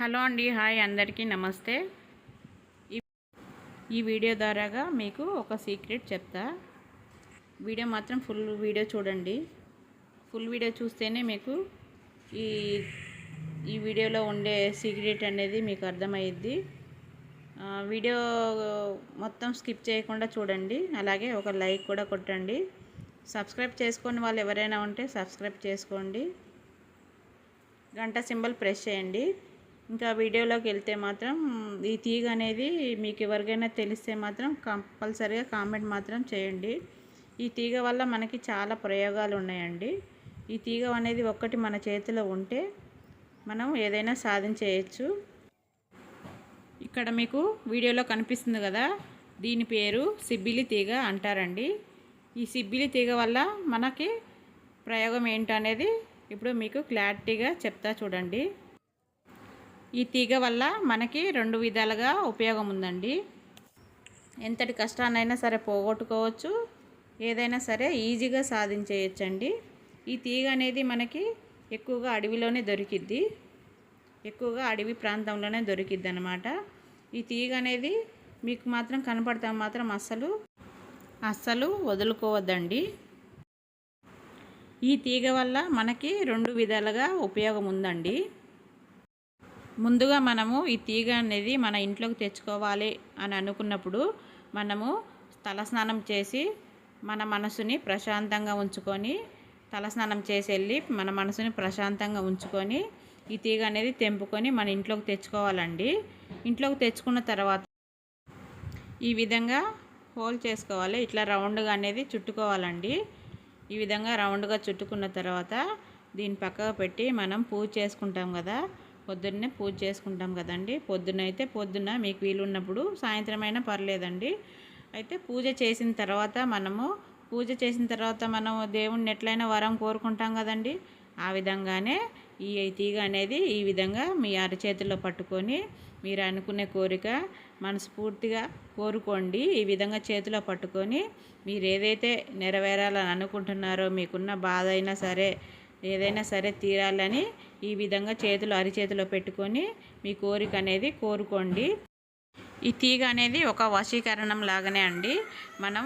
Hello అండి hi అందరికీ నమస్తే. ఈ వీడియో ద్వారాగా మీకు ఒక సీక్రెట్ చెప్తా. వీడియో మాత్రం ఫుల్ వీడియో చూడండి. ఫుల్ వీడియో చూస్తేనే మీకు ఈ ఈ వీడియోలో ఉండే సీక్రెట్ అనేది మీకు అర్థమయ్యిద్ది. వీడియో మొత్తం స్కిప్ చేయకుండా చూడండి. అలాగే ఒక లైక్ కూడా కొట్టండి. సబ్స్క్రైబ్ చేసుకొని వాళ్ళు ఎవరైనా ఉంటే సబ్స్క్రైబ్ చేసుకోండి. గంట సింబల్ ప్రెస్ చేయండి. ఇంకా వీడియోలోకి వెళ్తే మాత్రం ఈ తీగ అనేది మీకు ఎవరికైనా తెలిస్తే మాత్రం కంపల్సరీగా కామెంట్ మాత్రం చేయండి. ఈ తీగ వల్ల మనకి చాలా ప్రయోగాలు ఉన్నాయండి. ఈ తీగ అనేది ఒక్కటి మన చేతిలో ఉంటే మనం ఏదైనా సాధించేయచ్చు. ఇక్కడ మీకు వీడియోలో కనిపిస్తుంది కదా దీని పేరు సిబ్బిలి తీగ అంటారండి. ఈ సిబ్బిలి తీగ వల్ల మనకి ప్రయోగం ఏంటనేది ఇప్పుడు మీకు క్లారిటీగా చెప్తా చూడండి. ఈ తీగ వల్ల మనకి రెండు విధాలుగా ఉపయోగం ఉందండి ఎంతటి కష్టాన్నైనా సరే పోగొట్టుకోవచ్చు. ఏదైనా సరే ఈజీగా సాధించేయచ్చండి. ఈ తీగ అనేది మనకి ఎక్కువగా అడవిలోనే దొరికిద్ది. ఎక్కువగా అడవి ప్రాంతంలోనే దొరికిద్ది అనమాట ఈ తీగ అనేది మీకు మాత్రం కనపడతాం మాత్రం అస్సలు అస్సలు వదులుకోవద్దండి. ఈ తీగ వల్ల మనకి రెండు విధాలుగా ఉపయోగం ఉందండి ముందుగా మనము ఈ తీగ అనేది మన ఇంట్లోకి తెచ్చుకోవాలి అని అనుకున్నప్పుడు మనము తలస్నానం చేసి మన మనసుని ప్రశాంతంగా ఉంచుకొని తలస్నానం చేసి వెళ్ళి మన మనసుని ప్రశాంతంగా ఉంచుకొని ఈ తీగ అనేది తెంపుకొని మన ఇంట్లోకి తెచ్చుకోవాలండి. ఇంట్లోకి తెచ్చుకున్న తర్వాత ఈ విధంగా హోల్ చేసుకోవాలి. ఇట్లా రౌండ్గా అనేది చుట్టుకోవాలండి. ఈ విధంగా రౌండ్గా చుట్టుకున్న తర్వాత దీని పక్కకు పెట్టి మనం పూజ చేసుకుంటాం కదా. పొద్దున్నే పూజ చేసుకుంటాం కదండి. పొద్దున అయితే పొద్దున్న మీకు వీలున్నప్పుడు సాయంత్రం అయినా పర్లేదండి. అయితే పూజ చేసిన తర్వాత మనము పూజ చేసిన తర్వాత మనం దేవుణ్ణి ఎట్లయినా వరం కోరుకుంటాం కదండి. ఆ విధంగానే ఈ తీగ అనేది ఈ విధంగా మీ అరచేతిలో పట్టుకొని మీరు అనుకునే కోరిక మనస్ఫూర్తిగా కోరుకోండి. ఈ విధంగా చేతిలో పట్టుకొని మీరు ఏదైతే నెరవేరాలని అనుకుంటున్నారో మీకున్న బాధ అయినా సరే ఏదైనా సరే తీరాలని ఈ విధంగా చేతులు అరిచేతిలో పెట్టుకొని మీ కోరిక అనేది కోరుకోండి. ఈ తీగ అనేది ఒక వశీకరణం లాగానే అండి. మనం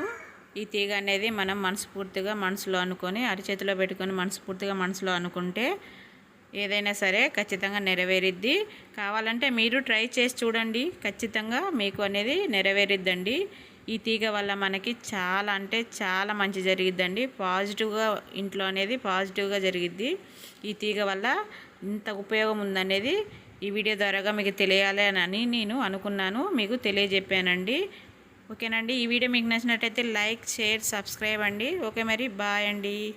ఈ తీగ అనేది మనం మనస్ఫూర్తిగా మనసులో అనుకొని అరిచేతిలో పెట్టుకొని మనస్ఫూర్తిగా మనసులో అనుకుంటే ఏదైనా సరే ఖచ్చితంగా నెరవేరిద్ది. కావాలంటే మీరు ట్రై చేసి చూడండి. ఖచ్చితంగా మీకు అనేది నెరవేరిద్దండి. ఈ తీగ వల్ల మనకి చాలా అంటే చాలా మంచి జరిగిద్దండి. పాజిటివ్గా ఇంట్లో అనేది పాజిటివ్గా జరిగిద్ది. ఈ తీగ వల్ల ఇంత ఉపయోగం ఉందనేది ఈ వీడియో ద్వారాగా మీకు తెలియాలి అని నేను అనుకున్నాను. మీకు తెలియజెప్పానండి. ఓకేనండి. ఈ వీడియో మీకు నచ్చినట్టయితే లైక్ షేర్ సబ్స్క్రైబ్ అండి. ఓకే మరి. బాయ్ అండి.